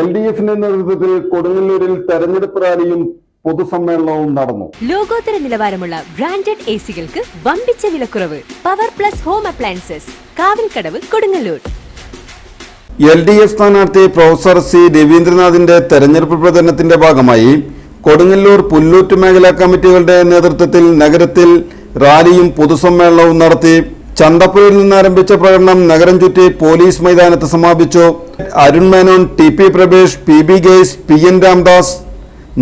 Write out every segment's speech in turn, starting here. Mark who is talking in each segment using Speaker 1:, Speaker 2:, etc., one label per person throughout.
Speaker 1: L D എഫിന്റെ നേതൃത്വത്തിൽ കൊടുങ്ങല്ലൂരിൽ തെരഞ്ഞെടുപ്പ് റാലിയും പൊതുസമ്മേളനവും നടന്നു.
Speaker 2: ലോകോത്തര നിലവാരമുള്ള ബ്രാൻഡഡ് എ സികൾക്ക് വമ്പിച്ച വിലക്കുറവ്. Power plus home appliances Kavilkadavu Kodungallur.
Speaker 1: L D F സ്ഥാനാർത്ഥി പ്രൊഫസർ സി രവീന്ദ്രനാഥിന്റെ തെരഞ്ഞെടുപ്പ് പ്രചരണത്തിന്റെ ഭാഗമായി കൊടുങ്ങല്ലൂർ പുല്ലൂറ്റ് മേഖലാ കമ്മിറ്റികളുടെ നേതൃത്വത്തിൽ നഗരത്തിൽ റാലിയും പൊതുസമ്മേളനവും നടത്തി ചന്തപ്പുഴയിൽ നിന്ന് ആരംഭിച്ച പ്രകടനം നഗരം ചുറ്റി പോലീസ് മൈതാനത്ത് സമാപിച്ചു. Arun Menon T P Prabhesh P B guys P N Ramdas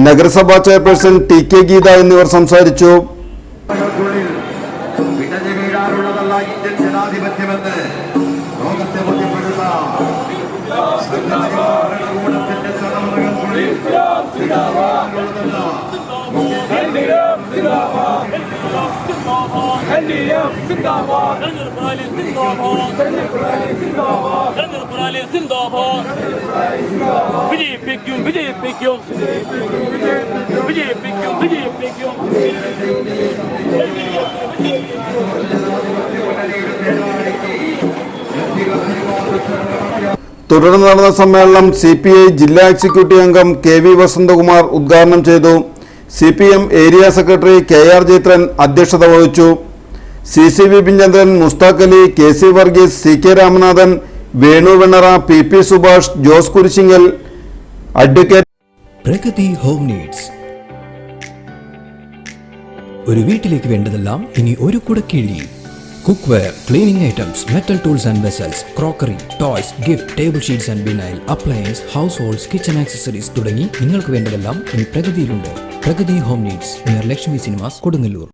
Speaker 1: നഗരസഭാ ചെയർപേഴ്സൺ ടി കെ ഗീത എന്നിവർ സംസാരിച്ചു.
Speaker 3: ലോകത്തെ
Speaker 1: തുടർന്ന് നടന്ന സമ്മേളനം സി പി ഐ ജില്ലാ എക്സിക്യൂട്ടീവ് അംഗം കെ വി വസന്തകുമാർ ഉദ്ഘാടനം ചെയ്തു. C P M area secretary K R Chithran അധ്യക്ഷത വഹിച്ചു. C C Vipin Chandran Mushtaq Ali K C Varghese C K Ramanathan Venu Vennara P P Subhash Jose Kurisingal advocate
Speaker 4: Pragathi home needs. ഒരു വീട്ടിലേക്ക് വേണ്ടതെല്ലാം ഇനി ഒരു കുടക്കീഴിൽ cookware cleaning items metal tools and vessels crockery toys gift table sheets and vinyl appliance households kitchen accessories തുടങ്ങി നിങ്ങൾക്ക് വേണ്ടതെല്ലാം ഇനി പ്രഗതിയിലുണ്ട്. Pragathi home needs near Lakshmi cinemas Kodungallur.